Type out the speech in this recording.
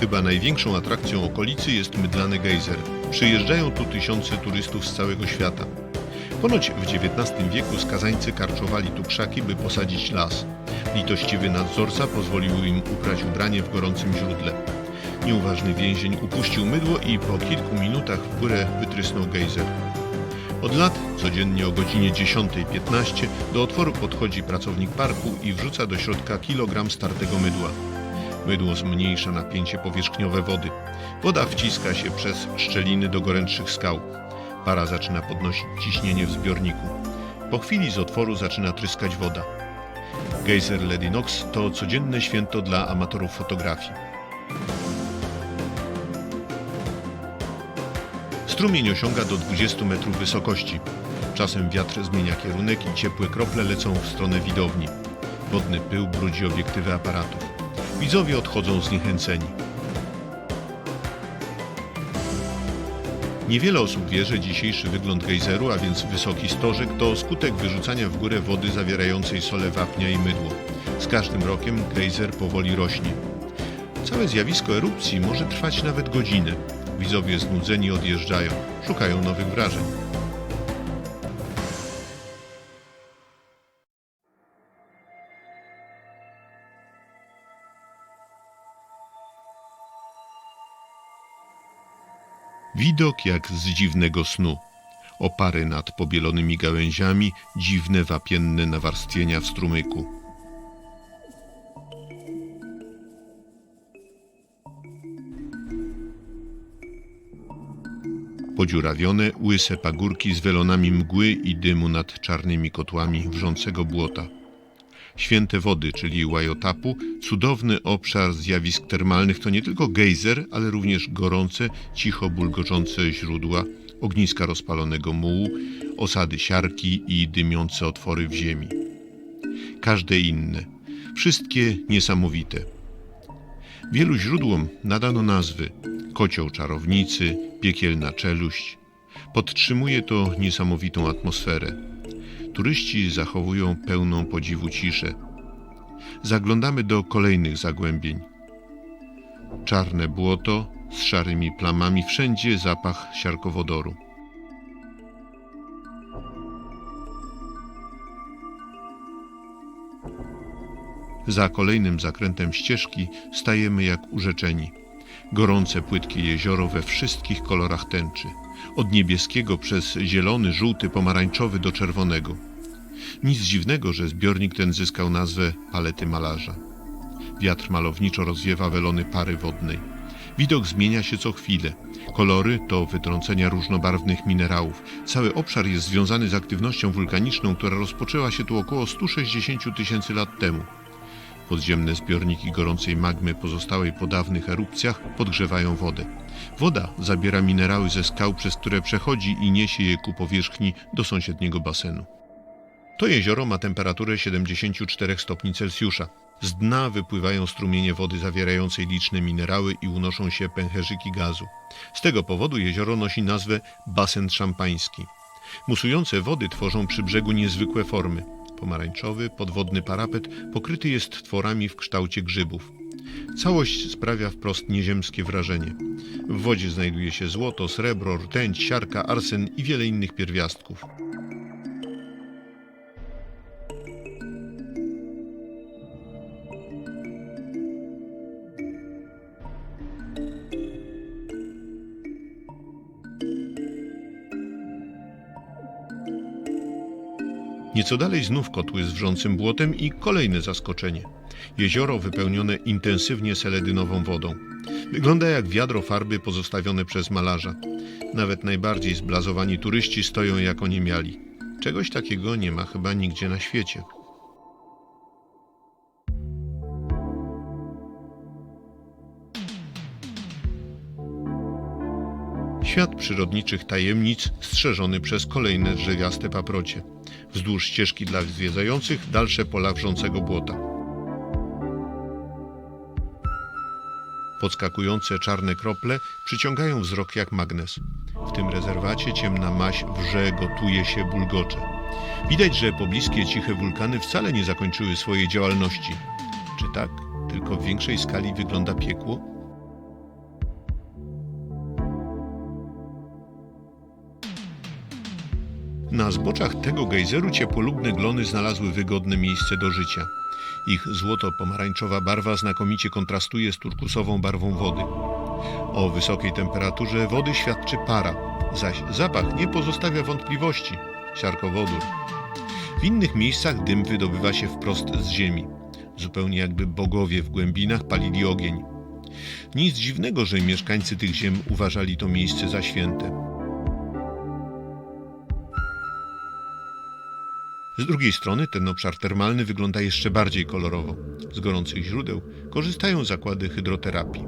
Chyba największą atrakcją okolicy jest mydlany gejzer. Przyjeżdżają tu tysiące turystów z całego świata. Ponoć w XIX wieku skazańcy karczowali tu krzaki, by posadzić las. Litościwy nadzorca pozwolił im uprać ubranie w gorącym źródle. Nieuważny więzień upuścił mydło i po kilku minutach w górę wytrysnął gejzer. Od lat codziennie o godzinie 10.15 do otworu podchodzi pracownik parku i wrzuca do środka kilogram startego mydła. Mydło zmniejsza napięcie powierzchniowe wody. Woda wciska się przez szczeliny do gorętszych skał. Para zaczyna podnosić ciśnienie w zbiorniku. Po chwili z otworu zaczyna tryskać woda. Geyser Lady Knox to codzienne święto dla amatorów fotografii. Strumień osiąga do 20 metrów wysokości. Czasem wiatr zmienia kierunek i ciepłe krople lecą w stronę widowni. Wodny pył brudzi obiektywy aparatów. Widzowie odchodzą zniechęceni. Niewiele osób wie, że dzisiejszy wygląd gejzeru, a więc wysoki stożek, to skutek wyrzucania w górę wody zawierającej sole wapnia i mydło. Z każdym rokiem gejzer powoli rośnie. Całe zjawisko erupcji może trwać nawet godzinę. Widzowie znudzeni odjeżdżają, szukają nowych wrażeń. Widok jak z dziwnego snu. Opary nad pobielonymi gałęziami, dziwne wapienne nawarstwienia w strumyku. Podziurawione, łyse pagórki z welonami mgły i dymu nad czarnymi kotłami wrzącego błota. Święte wody, czyli Łajotapu, cudowny obszar zjawisk termalnych to nie tylko gejzer, ale również gorące, cicho bulgoczące źródła, ogniska rozpalonego mułu, osady siarki i dymiące otwory w ziemi. Każde inne, wszystkie niesamowite. Wielu źródłom nadano nazwy kocioł czarownicy, piekielna czeluść. Podtrzymuje to niesamowitą atmosferę. Turyści zachowują pełną podziwu ciszę. Zaglądamy do kolejnych zagłębień. Czarne błoto z szarymi plamami, wszędzie zapach siarkowodoru. Za kolejnym zakrętem ścieżki stajemy jak urzeczeni. Gorące, płytkie jezioro we wszystkich kolorach tęczy. Od niebieskiego przez zielony, żółty, pomarańczowy do czerwonego. Nic dziwnego, że zbiornik ten zyskał nazwę palety malarza. Wiatr malowniczo rozwiewa welony pary wodnej. Widok zmienia się co chwilę. Kolory to wytrącenia różnobarwnych minerałów. Cały obszar jest związany z aktywnością wulkaniczną, która rozpoczęła się tu około 160 000 tysięcy lat temu. Podziemne zbiorniki gorącej magmy pozostałej po dawnych erupcjach podgrzewają wodę. Woda zabiera minerały ze skał, przez które przechodzi i niesie je ku powierzchni do sąsiedniego basenu. To jezioro ma temperaturę 74 stopni Celsjusza. Z dna wypływają strumienie wody zawierającej liczne minerały i unoszą się pęcherzyki gazu. Z tego powodu jezioro nosi nazwę basen szampański. Musujące wody tworzą przy brzegu niezwykłe formy. Pomarańczowy, podwodny parapet pokryty jest tworami w kształcie grzybów. Całość sprawia wprost nieziemskie wrażenie. W wodzie znajduje się złoto, srebro, rtęć, siarka, arsen i wiele innych pierwiastków. Nieco dalej znów kotły z wrzącym błotem i kolejne zaskoczenie. Jezioro wypełnione intensywnie seledynową wodą. Wygląda jak wiadro farby pozostawione przez malarza. Nawet najbardziej zblazowani turyści stoją jak oniemiali. Czegoś takiego nie ma chyba nigdzie na świecie. Świat przyrodniczych tajemnic strzeżony przez kolejne drzewiaste paprocie. Wzdłuż ścieżki dla zwiedzających dalsze pola wrzącego błota. Podskakujące czarne krople przyciągają wzrok jak magnes. W tym rezerwacie ciemna maź wrze, gotuje się, bulgocze. Widać, że pobliskie ciche wulkany wcale nie zakończyły swojej działalności. Czy tak? Tylko w większej skali wygląda piekło? Na zboczach tego gejzeru ciepłolubne glony znalazły wygodne miejsce do życia. Ich złoto-pomarańczowa barwa znakomicie kontrastuje z turkusową barwą wody. O wysokiej temperaturze wody świadczy para, zaś zapach nie pozostawia wątpliwości siarkowodór. W innych miejscach dym wydobywa się wprost z ziemi, zupełnie jakby bogowie w głębinach palili ogień. Nic dziwnego, że mieszkańcy tych ziem uważali to miejsce za święte. Z drugiej strony ten obszar termalny wygląda jeszcze bardziej kolorowo. Z gorących źródeł korzystają zakłady hydroterapii.